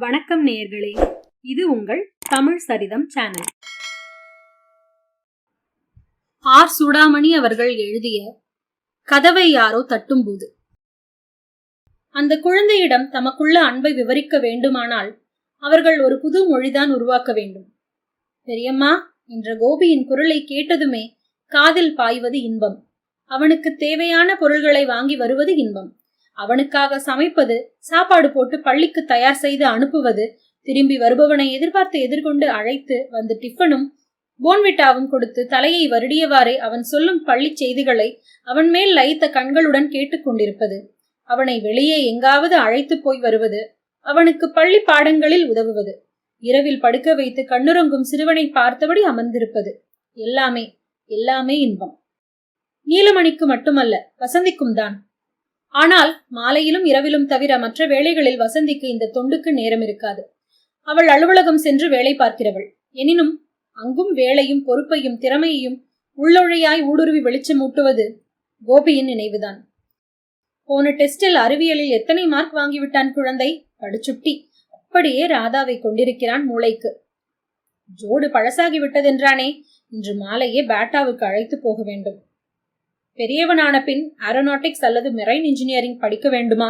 வணக்கம் நேயர்களே இது உங்கள் தமிழ் சரிதம் சேனல். ஆர். சூடாமணி அவர்கள் எழுதிய கதவை யாரோ தட்டும்போது. அந்த குழந்தையிடம் தமக்குள்ள அன்பை விவரிக்க வேண்டுமானால் அவர்கள் ஒரு புது மொழிதான் உருவாக்க வேண்டும். பெரியம்மா என்ற கோபியின் குரலை கேட்டதுமே காதில் பாய்வது இன்பம். அவனுக்கு தேவையான பொருள்களை வாங்கி வருவது இன்பம். அவனுக்காக சமைப்பது சாப்பாடு போட்டு பள்ளிக்கு தயார் செய்து அனுப்புவது திரும்பி வருபவனை எதிர்பார்த்து எதிர்கொண்டு அழைத்து வந்து டிஃபனும் போன்விட்டாவும் கொடுத்து தலையை வருடியவாறே அவன் சொல்லும் பள்ளி செய்திகளை அவன் மேல் லயித்த கண்களுடன் கேட்டுக்கொண்டிருப்பது அவனை வெளியே எங்காவது அழைத்து போய் வருவது அவனுக்கு பள்ளி பாடங்களில் உதவுவது. இரவில் படுக்க வைத்து கண்ணுறங்கும் சிறுவனை பார்த்தபடி அமர்ந்திருப்பது. எல்லாமே எல்லாமே இன்பம். நீலமணிக்கு மட்டுமல்ல வசந்திக்கும் தான். ஆனால் மாலையிலும் இரவிலும் தவிர மற்ற வேளைகளில் வசந்திக்கு இந்த தொண்டுக்கு நேரம் இருக்காது. அவள் அலுவலகம் சென்று வேலை பார்க்கிறவள். எனினும் அங்கும் வேலையும் பொறுப்பையும் திறமையையும் உள்ளொழையாய் ஊடுருவி வெளிச்சமூட்டுவது கோபியின் நினைவுதான். போன டெஸ்டில் அறிவியலில் எத்தனை மார்க் வாங்கிவிட்டான் குழந்தை? படுச்சுட்டி அப்படியே ராதாவை கொண்டிருக்கிறான் மூளைக்கு. ஜோடு பழசாகி விட்டதென்றானே இன்று மாலையே பேட்டாவுக்கு அழைத்து போக வேண்டும். பெரியவனான பின் ஏரோநாட்டிக்ஸ் அல்லது மெரைன் இன்ஜினியரிங் படிக்க வேண்டுமா?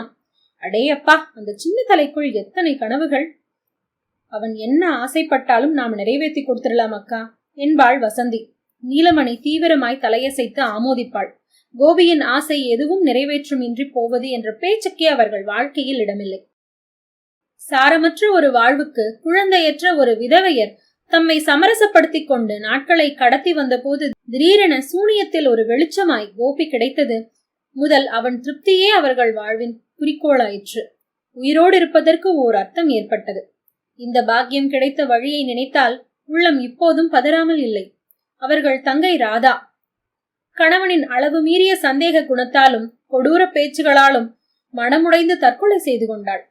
அடே அப்பா அந்த சின்ன தலைக்குள் எத்தனை கனவுகள்? அவன் என்ன ஆசைப்பட்டாலும் நாம் நிறைவேற்றி கொடுத்துடலாம் அக்கா என்பாள் வசந்தி. நீலமணி தீவிரமாய் தலையசைத்து ஆமோதிப்பாள். கோபியின் ஆசை எதுவும் நிறைவேற்றும் இன்றி போவது என்ற பேச்சுக்கே அவர்கள் வாழ்க்கையில் இடமில்லை. சாரமற்ற ஒரு வாழ்வுக்கு குழந்தையற்ற ஒரு விதவையர் தம்மை சமரசப்படுத்திக் கொண்டு நாட்களை கடத்தி வந்தபோது திடீரென சூனியத்தில் ஒரு வெளிச்சமாய் கோபி கிடைத்தது. முதல் அவன் திருப்தியே அவர்கள் வாழ்வின் குறிக்கோளாயிற்று. உயிரோடு இருப்பதற்கு ஓர் அர்த்தம் ஏற்பட்டது. இந்த பாக்கியம் கிடைத்த வழியை நினைத்தால் உள்ளம் இப்போதும் பதறாமல் இல்லை. அவர்கள் தங்கை ராதா. கணவனின் அளவு மீறிய சந்தேக குணத்தாலும் கொடூர பேச்சுகளாலும் மனமுடைந்து தற்கொலை செய்து கொண்டாள்.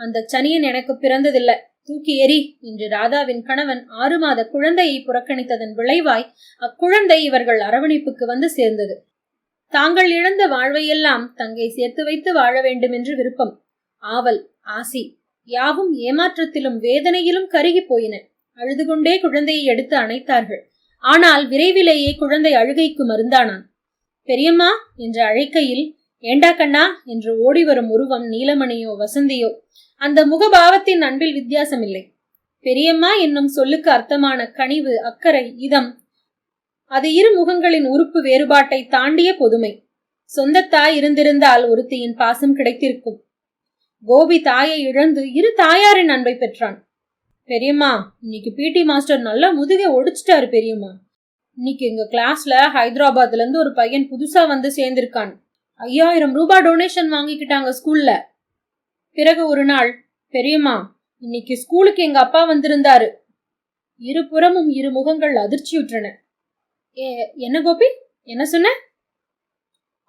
அந்த சனியன் எனக்கு பிறந்ததில்லை. தூக்கி எறி என்று ராதாவின் கணவன் ஆறு மாத குழந்தையை புறக்கணித்ததன் விளைவாய் அக்குழந்தை இவர்கள் அரவணைப்புக்கு வந்து சேர்ந்தது. தாங்கள் இழந்த வாழ்வையெல்லாம் தங்கை சேர்த்து வைத்து வாழ வேண்டும் என்று விருப்பம். ஆவல் ஆசி யாவும் ஏமாற்றத்திலும் வேதனையிலும் கருகி போயின. அழுது கொண்டே குழந்தையை எடுத்து அணைத்தார்கள். ஆனால் விரைவிலேயே குழந்தை அழுகைக்கு மருந்தானான். பெரியம்மா என்று அழைக்கையில் ஏண்டா கண்ணா என்று ஓடிவரும் உருவம் நீலமணியோ வசந்தியோ அந்த முகபாவத்தின் அன்பில் வித்தியாசமில்லை. பெரியம்மா என்னும் சொல்லுக்கு அர்த்தமான கனிவு அக்கறை இதம் அது இரு முகங்களின் உறுப்பு வேறுபாட்டை தாண்டிய பொதுமை. சொந்த தாய் இருந்திருந்தால் ஒருத்தியின் பாசம் கிடைத்திருக்கும். கோபி தாயை இழந்து இரு தாயாரின் அன்பை பெற்றான். பெரியம்மா இன்னைக்கு பிடி மாஸ்டர் நல்லா முதுகை ஒடிச்சிட்டாரு பெரியம்மா. இன்னைக்கு எங்க கிளாஸ்ல ஹைதராபாத்ல இருந்து ஒரு பையன் புதுசா வந்து சேர்ந்திருக்கான். ஐயாயிரம் ரூபாய் டொனேஷன் வாங்கிக்கிட்டாங்க ஸ்கூல்ல. பிறகு ஒரு நாள் பெரியம்மா இன்னைக்கு ஸ்கூலுக்கு எங்க அப்பா வந்திருந்தாரு. இருபுறமும் இரு முகங்கள் அதிர்ச்சியுற்றன. என்ன கோபி? என்ன சொன்ன?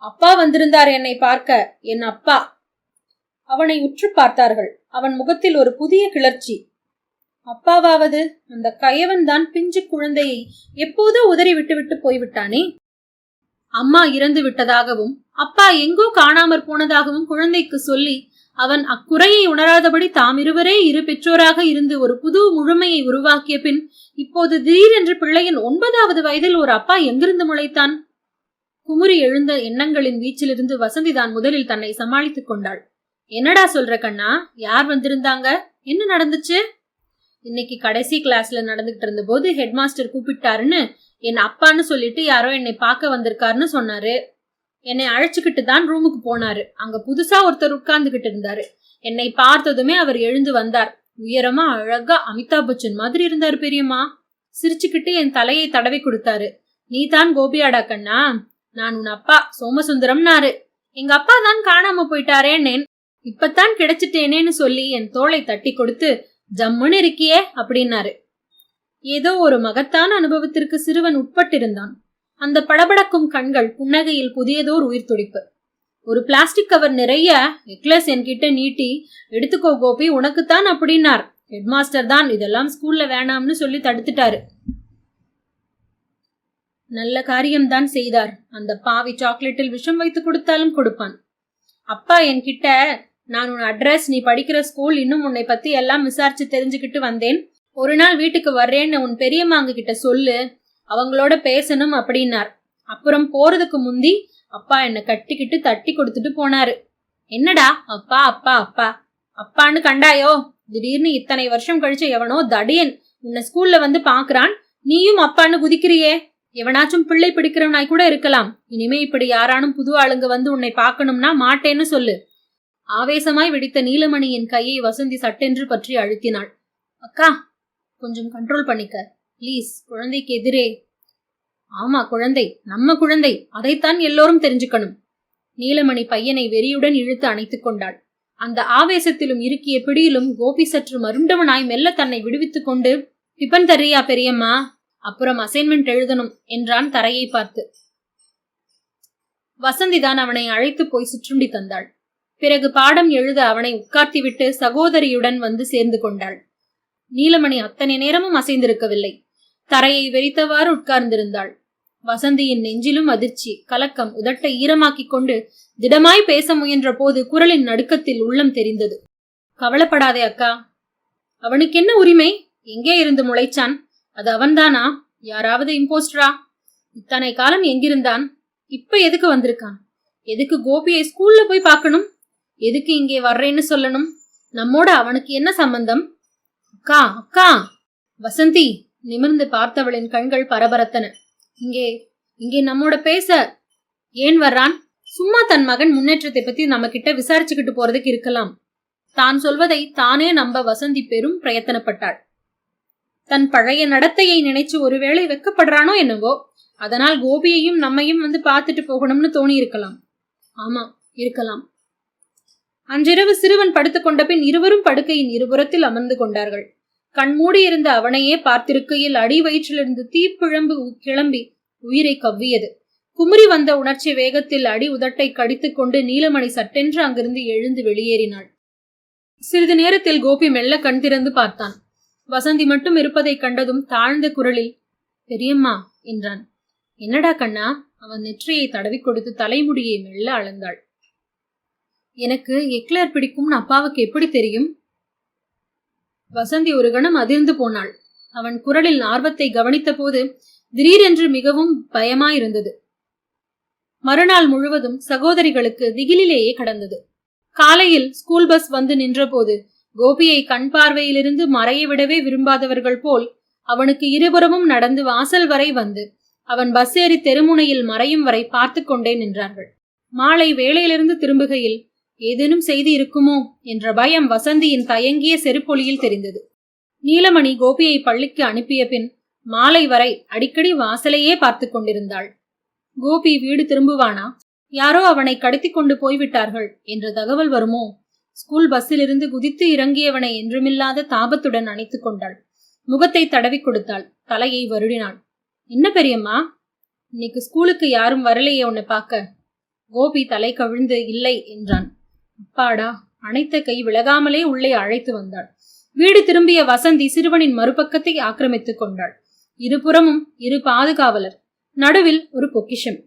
அப்பா வந்திருந்தார் என்னை பார்க்க என் அப்பா. அவனை உற்று பார்த்தார்கள். அவன் முகத்தில் ஒரு புதிய கிளர்ச்சி. அப்பாவாவது அந்த கயவன் தான் பிஞ்சு குழந்தையை எப்போதோ உதறி விட்டுவிட்டு போய்விட்டானே? அம்மா இறந்து விட்டதாகவும் அப்பா எங்கோ காணாமற் போனதாகவும் குழந்தைக்கு சொல்லி அவன் அக்குறையை உணராதபடி தாம் இருவரே இரு பெற்றோராக இருந்து ஒரு புது முழுமையை உருவாக்கிய பின் இப்போது திடீரென்று பிள்ளையின் ஒன்பதாவது வயதில் ஒரு அப்பா எங்கிருந்து முளைத்தான். குமுறி எழுந்த எண்ணங்களின் வீச்சிலிருந்து வசந்திதான் முதலில் தன்னை சமாளித்துக் கொண்டாள். என்னடா சொல்ற கண்ணா? யார் வந்திருந்தாங்க? என்ன நடந்துச்சு? இன்னைக்கு கடைசி கிளாஸ்ல நடந்துகிட்டு இருந்த போது ஹெட் மாஸ்டர் கூப்பிட்டாருன்னு என் அப்பான்னு சொல்லிட்டு யாரோ என்னை பார்க்க வந்திருக்காருன்னு சொன்னாரு. என்னை அழைச்சுக்கிட்டு தான் ரூமுக்கு போனாரு. அங்க புதுசா ஒருத்தர் உட்கார்ந்துகிட்டு இருந்தாரு. என்னை பார்த்ததுமே அவர் எழுந்து வந்தார். உயரமா அழகா அமிதாப் பச்சன் மாதிரி இருந்தார் பெரியம்மா. சிரிச்சுக்கிட்டு என் தலையை தடவி கொடுத்தாரு. நீ தான் கோபியாடா கண்ணா? நான் உன் அப்பா சோமசுந்தரம்னாரு. எங்க அப்பா தான் காணாம போயிட்டாரேன்னேன் இப்பத்தான் கிடைச்சிட்டேனேன்னு சொல்லி என் தோளை தட்டி கொடுத்து ஜம்முன்னு இருக்கியே அப்படின்னாரு. ஏதோ ஒரு மகத்தான அனுபவத்திற்கு சிறுவன் உட்பட்டிருந்தான். அந்த படபடக்கும் கண்கள் புன்னகையில் புதியதோர் உயிர் துடிப்பு. ஒரு பிளாஸ்டிக் கவர் நிறைய நெக்லஸ் என்கிட்ட நீட்டி எடுத்துக்கோ கோபி உனக்குத்தான் அப்படின்னார். ஹெட்மாஸ்டர் தான் இதெல்லாம் ஸ்கூல்ல வேணாம்னு சொல்லி தடுத்துட்டாரு. நல்ல காரியம்தான் செய்தார். அந்த பாவி சாக்லேட்டில் விஷம் வைத்து கொடுத்தாலும் கொடுப்பான். அப்பா என்கிட்ட நான் உன் அட்ரஸ் நீ படிக்கிற ஸ்கூல் இன்னும் உன்னை பத்தி எல்லாம் விசாரிச்சு தெரிஞ்சுக்கிட்டு வந்தேன். ஒரு நாள் வீட்டுக்கு வர்றேன்னு உன் பெரியம்மாங்க கிட்ட சொல்லு. அவங்களோட பேசணும் அப்படின்னார். அப்புறம் போறதுக்கு முந்தி அப்பா என்னை கட்டிக்கிட்டு தட்டி கொடுத்துட்டு போனாரு. என்னடா அப்பா அப்பா அப்பா. அப்பான்னு கண்டாயோ? திடீர்னு இத்தனை வருஷம் கழிச்சு எவனோ தடியன் உன்னை ஸ்கூல்ல வந்து பாக்குறான். நீயும் அப்பான்னு குதிக்கிறியே. எவனாச்சும் பிள்ளை பிடிக்கிறவனாய் கூட இருக்கலாம். இனிமே இப்படி யாரானும் புது ஆளுங்க வந்து உன்னை பார்க்கணும்னா மாட்டேன்னு சொல்லு. ஆவேசமாய் வெடித்த நீலமணியின் கையை வசந்தி சட்டென்று பற்றி அழுத்தினாள். அக்கா கொஞ்சம் கண்ட்ரோல் பண்ணிக்க. ப்ளீஸ் குழந்தைக்கு எதிரே. ஆமா குழந்தை நம்ம குழந்தை அதைத்தான் எல்லோரும் தெரிஞ்சுக்கணும். நீலமணி பையனை வெறியுடன் இழுத்து அணைத்துக் கொண்டாள். அந்த ஆவேசத்திலும் இறுக்கிய பிடியிலும் கோபி சற்று மருண்டவனாய் மெல்ல தன்னை விடுவித்துக் கொண்டு டிபன் தர்றியா பெரியம்மா? அப்புறம் அசைன்மெண்ட் எழுதணும் என்றான் தரையை பார்த்து. வசந்திதான் அவனை அழைத்து போய் சுற்றுண்டி தந்தாள். பிறகு பாடம் எழுத அவனை உட்கார்த்திவிட்டு சகோதரியுடன் வந்து சேர்ந்து கொண்டாள். நீலமணி அத்தனை நேரமும் அசைந்திருக்கவில்லை. தரையை வெறித்தவாறு உட்கார்ந்திருந்தாள். வசந்தியின் நெஞ்சிலும் அதிர்ச்சி கலக்கம் உதட்டை ஈரமாக்கிக் கொண்டு திடமாய் பேச முயன்ற போது குரலின் நடுக்கத்தில் உள்ளம் தெரிந்தது. கவலைப்படாதே அக்கா. அவனுக்கு என்ன உரிமை? எங்கே இருந்து முளைச்சான்? அது அவன்தானா? யாராவது இம்போஸ்டரா இத்தனை காலம் எங்கிருந்தான்? இப்ப எதுக்கு வந்திருக்கான்? எதுக்கு கோபியை ஸ்கூல்ல போய் பார்க்கணும்? எதுக்கு இங்கே வர்றேன்னு சொல்லணும்? நம்மோட அவனுக்கு என்ன சம்பந்தம்? அக்கா அக்கா. வசந்தி நிமிர்ந்து பார்த்தவளின் கண்கள் பரபரத்தன. இங்கே இங்கே நம்மோட பேச. ஏன் வர்றான்? சும்மா தன் மகன் முன்னேற்றத்தை பத்தி நம்ம கிட்ட விசாரிச்சுக்கிட்டு போறதுக்கு இருக்கலாம். தான் சொல்வதை தானே நம்ப வசந்தி பெரும் பிரயத்தனப்பட்டாள். தன் பழைய நடத்தையை நினைச்சு ஒருவேளை வெக்கப்படுறானோ என்னவோ அதனால் கோபியையும் நம்மையும் வந்து பார்த்துட்டு போகணும்னு தோணி இருக்கலாம் ஆமா இருக்கலாம். அன்றிரவு சிறுவன் படுத்துக்கொண்ட பின் இருவரும் படுக்கையின் இருபுறத்தில் அமர்ந்து கொண்டார்கள். கண்மூடி இருந்த அவனையே பார்த்திருக்கையில் அடி வயிற்றிலிருந்து தீப்பிழம்பு கிளம்பி உயிரை கவ்வியது. குமரி வந்த உணர்ச்சி வேகத்தில் அடி உதட்டை கடித்துக் கொண்டு நீலமணி சட்டென்று அங்கிருந்து எழுந்து வெளியேறினாள். சிறிது நேரத்தில் கோபி மெல்ல கண் திறந்து பார்த்தான். வசந்தி மட்டும் இருப்பதை கண்டதும் தாழ்ந்த குரலில் பெரியம்மா என்றான். என்னடா கண்ணா? அவன் நெற்றியை தடவி கொடுத்து தலைமுடியை மெல்ல அளந்தாள். எனக்கு எக்லர் பிடிக்கும்னு அப்பாவுக்கு எப்படி தெரியும்? வசந்தி ஒரு கணம் அதிர்ந்து போனாள். அவன் குரலில் ஆர்வத்தை கவனித்த போது திடீரென்று மிகவும் பயமாயிருந்தது. மறுநாள் முழுவதும் சகோதரிகளுக்கு திகிலிலேயே கடந்தது. காலையில் ஸ்கூல் பஸ் வந்து நின்றபோது கோபியை கண் பார்வையிலிருந்து மறைய விடவே விரும்பாதவர்கள் போல் அவனுக்கு இருபுறமும் நடந்து வாசல் வரை வந்து அவன் பஸ் ஏறி தெருமுனையில் மறையும் வரை பார்த்து கொண்டே நின்றார்கள். மாலை வேலையிலிருந்து திரும்புகையில் ஏதேனும் செய்தி இருக்குமோ? என்ற பயம் வசந்தியின் தயங்கிய செருப்பொலியில் தெரிந்தது. நீலமணி கோபியை பள்ளிக்கு அனுப்பிய பின் மாலை வரை அடிக்கடி வாசலையே பார்த்து கொண்டிருந்தாள். கோபி வீடு திரும்புவானா? யாரோ அவனை கடத்தி கொண்டு போய்விட்டார்கள் என்ற தகவல் வருமோ? ஸ்கூல் பஸ்ஸிலிருந்து குதித்து இறங்கியவனை என்றுமில்லாத தாபத்துடன் அணைத்துக் கொண்டாள். முகத்தை தடவி கொடுத்தாள். தலையை வருடினாள். என்ன பெரியம்மா? இன்னைக்கு ஸ்கூலுக்கு யாரும் வரலையே உன்னை பார்க்க? கோபி தலை கவிழ்ந்து இல்லை என்றான். அப்பாடா அனைத்த கை விலகாமலே உள்ளே அழைத்து வந்தாள். வீடு திரும்பிய வசந்தி சிறுவனின் மறுபக்கத்தை ஆக்கிரமித்துக் கொண்டாள். இருபுறமும் இரு பாதுகாவலர் நடுவில் ஒரு பொக்கிஷம்.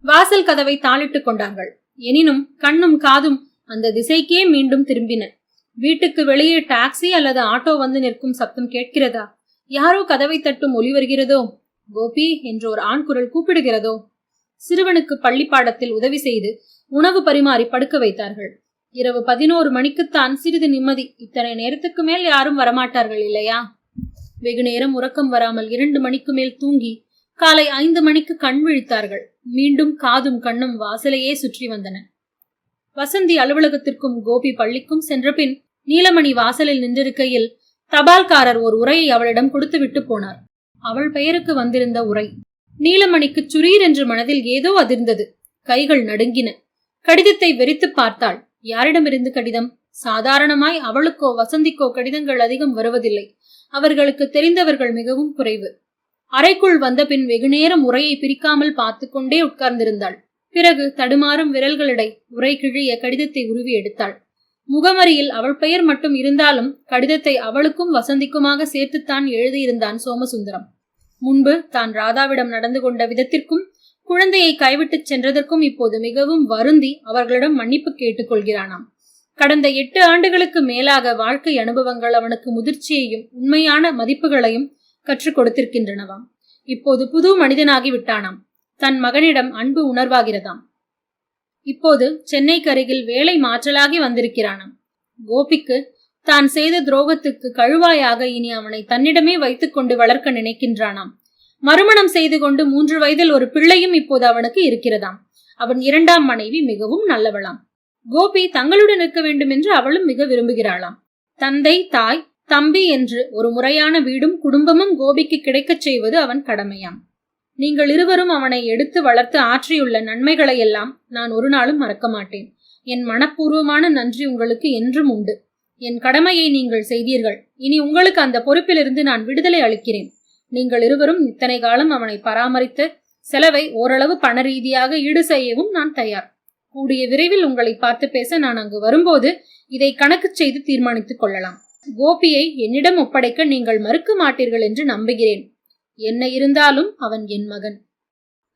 வாசல் கதவை தாளிட்டுக் கொண்டார்கள். எனினும் கண்ணும் காதும் அந்த திசைக்கே மீண்டும் திரும்பின. வீட்டுக்கு வெளியே டாக்ஸி அல்லது ஆட்டோ வந்து நிற்கும் சப்தம் கேட்கிறதா? யாரோ கதவை தட்டும் ஒலி வருகிறதோ? கோபி என்று ஒரு ஆண் குரல் கூப்பிடுகிறதோ? சிறுவனுக்கு பள்ளி பாடத்தில் உதவி செய்து உணவு பரிமாறி படுக்க வைத்தார்கள். இரவு பதினோரு மணிக்குத்தான் சிறிது நிம்மதி. இத்தனை நேரத்துக்கு மேல் யாரும் வரமாட்டார்கள் இல்லையா? வெகு நேரம் உறக்கம் வராமல் இரண்டு மணிக்கு மேல் தூங்கி காலை ஐந்து மணிக்கு கண் விழித்தார்கள். மீண்டும் காதும் கண்ணும் வாசலையே சுற்றி வந்தன. வசந்தி அலுவலகத்திற்கும் கோபி பள்ளிக்கும் சென்றபின் நீலமணி வாசலில் நின்றிருக்கையில் தபால்காரர் ஒரு உரையை அவளிடம் கொடுத்து விட்டு போனார். அவள் பெயருக்கு வந்திருந்த உரை நீலமணிக்கு சுரீர் என்று மனதில் ஏதோ அதிர்ந்தது. கைகள் நடுங்கின. கடிதத்தை வெறித்து பார்த்தாள். யாரிடமிருந்து கடிதம்? சாதாரணமாய் அவளுக்கோ வசந்திக்கோ கடிதங்கள் அதிகம் வருவதில்லை. அவர்களுக்கு தெரிந்தவர்கள் மிகவும் குறைவு. அறைக்குள் வந்த பின் வெகுநேரம் உரையை பிரிக்காமல் பார்த்து கொண்டே உட்கார்ந்திருந்தாள். பிறகு தடுமாறும் விரல்களிடை உரை கிழிய கடிதத்தை உருவி எடுத்தாள். முகமரியில் அவள் பெயர் மட்டும் இருந்தாலும் கடிதத்தை அவளுக்கும் வசந்திக்குமாக சேர்த்துத்தான் எழுதியிருந்தான் சோமசுந்தரம். முன்பு தான் ராதாவிடம் நடந்து கொண்ட விதத்திற்கும் குழந்தையை கைவிட்டுச் சென்றதற்கும் இப்போது மிகவும் வருந்தி அவர்களிடம் மன்னிப்பு கேட்டுக்கொள்கிறானாம். கடந்த எட்டு ஆண்டுகளுக்கு மேலாக வாழ்க்கை அனுபவங்கள் அவனுக்கு முதிர்ச்சியையும் உண்மையான மதிப்புகளையும் கற்றுக் கொடுத்திருக்கின்றனவாம். இப்போது புது மனிதனாகி விட்டானாம். தன் மகனிடம் அன்பு உணர்வாகிறதாம். இப்போது சென்னைக்கு அருகில் வேலை மாற்றலாகி வந்திருக்கிறானாம். கோபிக்கு தான் செய்த துரோகத்துக்கு கழுவாயாக இனி அவனை தன்னிடமே வைத்துக்கொண்டு வளர்க்க நினைக்கின்றானாம். மறுமணம் செய்து கொண்டு மூன்று வயதில் ஒரு பிள்ளையும் இப்போது அவனுக்கு இருக்கிறதாம். அவன் இரண்டாம் மனைவி மிகவும் நல்லவளாம். கோபி தங்களுடன் இருக்க வேண்டும் என்று அவளும் மிக விரும்புகிறாளாம். தந்தை தாய் தம்பி என்று ஒரு முறையான வீடும் குடும்பமும் கோபிக்கு கிடைக்கச் செய்வது அவன் கடமையாம். நீங்கள் இருவரும் அவனை எடுத்து வளர்த்து ஆற்றியுள்ள நன்மைகளை எல்லாம் நான் ஒரு நாளும் மறக்க மாட்டேன். என் மனப்பூர்வமான நன்றி உங்களுக்கு என்றும் உண்டு. என் கடமையை நீங்கள் செய்தீர்கள். இனி உங்களுக்கு அந்த பொறுப்பிலிருந்து நான் விடுதலை அளிக்கிறேன். நீங்கள் இருவரும் இத்தனை காலம் அவனை பராமரித்து செலவை ஓரளவு பண ரீதியாக ஈடு செய்யவும் நான் தயார். கூடிய விரைவில் உங்களை பார்த்து பேச நான் அங்கு வரும்போது இதை கணக்கு செய்து தீர்மானித்துக் கொள்ளலாம். கோபியை என்னிடம் ஒப்படைக்க நீங்கள் மறுக்க மாட்டீர்கள் என்று நம்புகிறேன். என்ன இருந்தாலும் அவன் என் மகன்.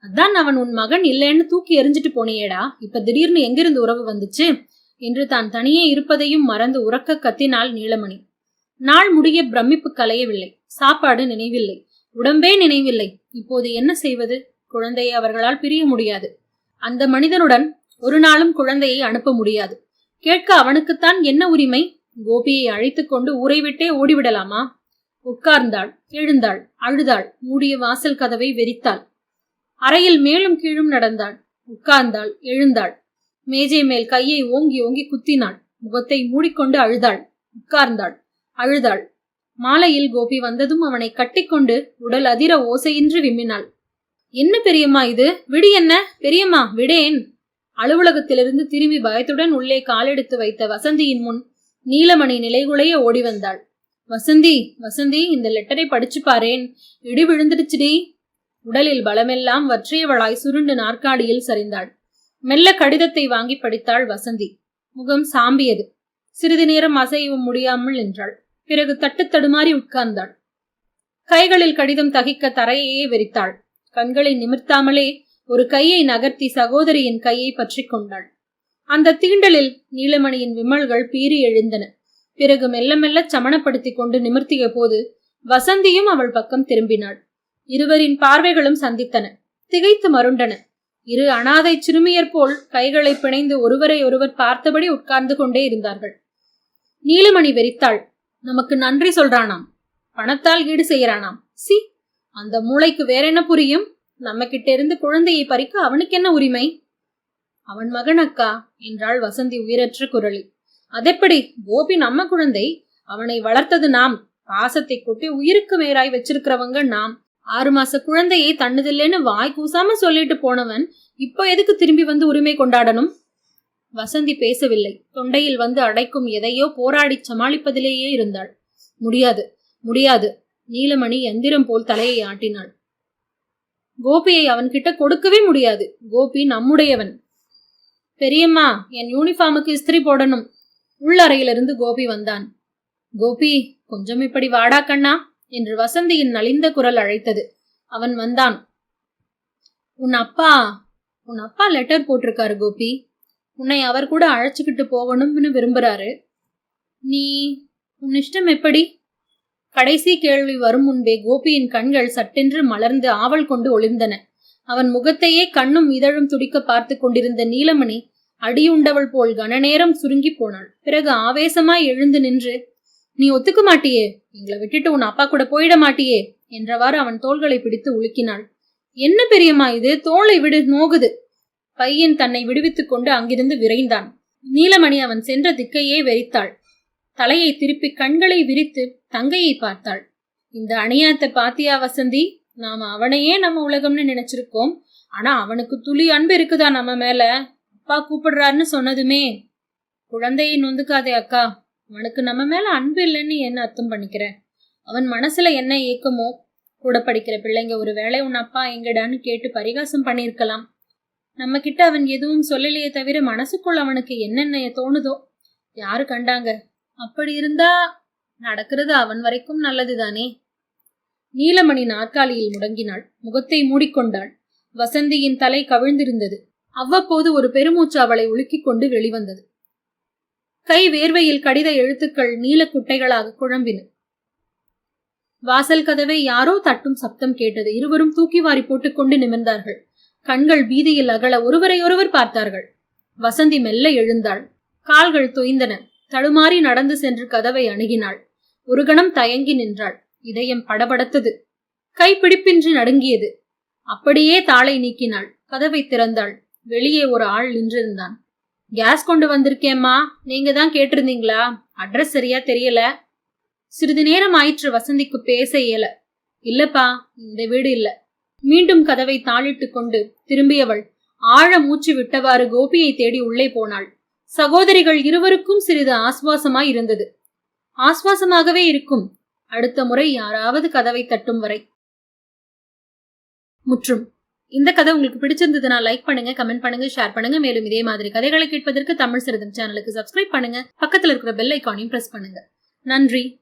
அதான் அவன் உன் மகன் இல்லைன்னு தூக்கி எறிஞ்சிட்டு போனியேடா. இப்ப திடீர்னு எங்கிருந்து உறவு வந்துச்சு? என்று தான் தனியே இருப்பதையும் மறந்து உறக்க கத்தினாள் நீலமணி. நாள் முடிய பிரமிப்பு கலையவில்லை. சாப்பாடு நினைவில்லை. உடம்பே நினைவில்லை. இப்போது என்ன செய்வது? குழந்தையை அவர்களால் பிரிய முடியாது. அந்த மனிதனுடன் ஒரு நாளும் குழந்தையை அனுப்ப முடியாது. கேட்க அவனுக்குத்தான் என்ன உரிமை? கோபியை அழைத்துக் கொண்டு ஊரை விட்டே ஓடிவிடலாமா? உட்கார்ந்தாள் எழுந்தாள் அழுதாள் மூடிய வாசல் கதவை வெறித்தாள். அறையில் மேலும் கீழும் நடந்தாள். உட்கார்ந்தாள் எழுந்தாள். மேஜை மேல் கையை ஓங்கி ஓங்கி குத்தினாள். முகத்தை மூடிக்கொண்டு அழுதாள். உட்கார்ந்தாள் அழுதாள். மாலையில் கோபி வந்ததும் அவனை கட்டிக்கொண்டு உடல் அதிர ஓசையின்றி விம்மினாள். என்ன பெரியம்மா இது? விடு என்ன? பெரியம்மா விடேன். அலுவலகத்திலிருந்து திரும்பி பயத்துடன் உள்ளே காலெடுத்து வைத்த வசந்தியின் முன் நீலமணி நிலைகுலைய ஓடி வந்தாள். வசந்தி வசந்தி இந்த லெட்டரை படிச்சு பாரேன். இடி விழுந்துடுச்சுடி. உடலில் பலமெல்லாம் வற்றியவளாய் சுருண்டு நாற்காலியில் சரிந்தாள். மெல்ல கடிதத்தை வாங்கி படித்தாள் வசந்தி. முகம் சாம்பியது. சிறிது நேரம் அசையவும் முடியாமல் நின்றாள். பிறகு தட்டு தடுமாறி உட்கார்ந்தாள். கைகளில் கடிதம் தகிக்க தரையையே வெறித்தாள். கண்களை நிமிர்த்தாமலே ஒரு கையை நகர்த்தி சகோதரியின் கையை பற்றி கொண்டாள். அந்த தீண்டலில் நீலமணியின் விமல்கள் பீறி எழுந்தன. பிறகு மெல்ல மெல்ல சமணப்படுத்திக் கொண்டு நிமிர்த்திய போது வசந்தியும் அவள் பக்கம் திரும்பினாள். இருவரின் பார்வைகளும் சந்தித்தன. திகைத்து மருண்டன. இரு அனாதை சிறுமியர் போல் கைகளை பிணைந்து ஒருவரை ஒருவர் பார்த்தபடி உட்கார்ந்து கொண்டே இருந்தார்கள். நீலமணி வெறித்தாள். நமக்கு நன்றி சொல்றானாம். பணத்தால் ஈடு செய்யறானாம். சி அந்த மூளைக்கு வேற என்ன புரியும்? நம்ம கிட்ட இருந்து குழந்தையை பறிக்க அவனுக்கு என்ன உரிமை? அவன் மகன் அக்கா என்றாள் வசந்தி உயிரற்ற குரலில். அதெப்படி? கோபி நம்ம குழந்தை. அவனை வளர்த்தது நாம். பாசத்தை கொட்டி உயிருக்கு மேராய் வச்சிருக்கிறவங்க நாம். ஆறு மாச குழந்தையை தன்னுதில்லைன்னு வாய் கூசாம சொல்லிட்டு போனவன் இப்போ எதுக்கு திரும்பி வந்து உரிமை கொண்டாடணும்? வசந்தி பேசவில்லை. தொண்டையில் வந்து அடைக்கும் எதையோ போராடி சமாளிப்பதிலேயே இருந்தாள். முடியாது முடியாது நீலமணி எந்திரம் போல் தலையை ஆட்டினாள். கோபியை அவன்கிட்ட கொடுக்கவே முடியாது. கோபி நம்முடையவன். பெரியம்மா என் யூனிஃபார்முக்கு இஸ்திரி போடணும். உள்ளறையிலிருந்து கோபி வந்தான். கோபி கொஞ்சம் இப்படி வாடா கண்ணா என்று வசந்தியின் நலிந்த குரல் அழைத்தது. அவன் வந்தான். உன் அப்பா உன் அப்பா லெட்டர் போட்டிருக்காரு கோபி. உன்னை அவர் கூட அழைச்சிக்கிட்டு போகணும்னு விரும்புகிறாரு நீ உன் இஷ்டம் எப்படி? கடைசி கேள்வி வரும் முன்பே கோபியின் கண்கள் சட்டென்று மலர்ந்து ஆவல் கொண்டு ஒளிர்ந்தன. அவன் முகத்தையே கண்ணும் இதழும் துடிக்க பார்த்து கொண்டிருந்த நீலமணி அடியுண்டவள் போல் கனநேரம் சுருங்கி போனாள். பிறகு ஆவேசமாய் எழுந்து நின்று நீ ஒத்துக்க மாட்டியே? எங்களை விட்டுட்டு உன் அப்பா கூட போயிட மாட்டியே? என்றவாறு அவன் தோள்களை பிடித்து உலுக்கினாள். என்ன பெரியம்மா இது? தோளை விடு நோகுது. பையன் தன்னை விடுவித்துக் கொண்டு அங்கிருந்து விரைந்தான். நீலமணி அவன் சென்ற திக்கையே வெறித்தாள். தலையை திருப்பி கண்களை விரித்து தங்கையை பார்த்தாள். இந்த அணியாத்த பாத்தியா வசந்தி நாம அவனையே நம்ம உலகம்னு நினைச்சிருக்கோம். ஆனா அவனுக்கு துளி அன்பு இருக்குதா நம்ம மேல? அப்பா கூப்பிடுறாருன்னு சொன்னதுமே. குழந்தையை நொந்துக்காதே அக்கா. அவனுக்கு நம்ம மேல அன்பு இல்லைன்னு என்ன அர்த்தம் பண்ணிக்கிறேன் அவன் மனசுல என்ன ஏக்கமோ? கூட படிக்கிற பிள்ளைங்க ஒரு வேளை உன் அப்பா எங்கடான்னு கேட்டு பரிகாசம் பண்ணியிருக்கலாம். நம்ம கிட்ட அவன் எதுவும் சொல்லலையே தவிர மனசுக்குள் அவனுக்கு என்னென்ன தோணுதோ யாரு கண்டாங்க? அப்படி இருந்தா நடக்கிறது அவன் வரைக்கும் நல்லதுதானே? நீலமணி நாற்காலியில் முடங்கினாள். முகத்தை மூடிக்கொண்டாள். வசந்தியின் தலை கவிழ்ந்திருந்தது. அவ்வப்போது ஒரு பெருமூச்சு அவளை உலுக்கிக் கொண்டு வெளிவந்தது. கை வேர்வையில் கடித எழுத்துக்கள் நீல குட்டைகளாக குழம்பின. வாசல் கதவை யாரோ தட்டும் சப்தம் கேட்டது. இருவரும் தூக்கி வாரி போட்டுக்கொண்டு நிமிர்ந்தார்கள். கண்கள் பீதியில் அகல ஒருவரையொருவர் பார்த்தார்கள். வசந்தி மெல்ல எழுந்தாள். கால்கள் தொய்ந்தன. தடுமாறி நடந்து சென்று கதவை அணுகினாள். ஒரு கணம் தயங்கி நின்றாள். இதயம் படபடத்தது. கைப்பிடிப்பின்றி நடுங்கியது. அப்படியே தாளை நீக்கினாள். கதவை திறந்தாள். வெளியே ஒரு ஆள் நின்றிருந்தான். கேஸ் கொண்டு வந்திருக்கேம்மா. நீங்க தான் கேட்டிருந்தீங்களா? அட்ரஸ் சரியா தெரியல. சிறிது நேரம் ஆயிற்று வசந்திக்கு பேச இயல. இல்லப்பா இந்த வீடு இல்ல. மீண்டும் கதவை தாளிட்டு கொண்டு திரும்பியவள் ஆழ மூச்சு விட்டவாறு கோபியை தேடி உள்ளே போனாள். சகோதரிகள் இருவருக்கும் சிறிது ஆஸ்வாசமாய் இருந்தது ஆஸ்வாசமாகவே இருக்கும். அடுத்த முறை யாராவது கதவை தட்டும் வரை. முற்றும். இந்த கதை உங்களுக்கு பிடிச்சிருந்ததுன்னா லைக் பண்ணுங்க கமெண்ட் பண்ணுங்க ஷேர் பண்ணுங்க. மேலும் இதே மாதிரி கதைகளை கேட்பதற்கு தமிழ் சிறுதம் சேனலுக்கு சப்ஸ்கிரைப் பண்ணுங்க. பக்கத்தில் இருக்கிற பெல் ஐக்கானையும் பிரஸ் பண்ணுங்க. நன்றி.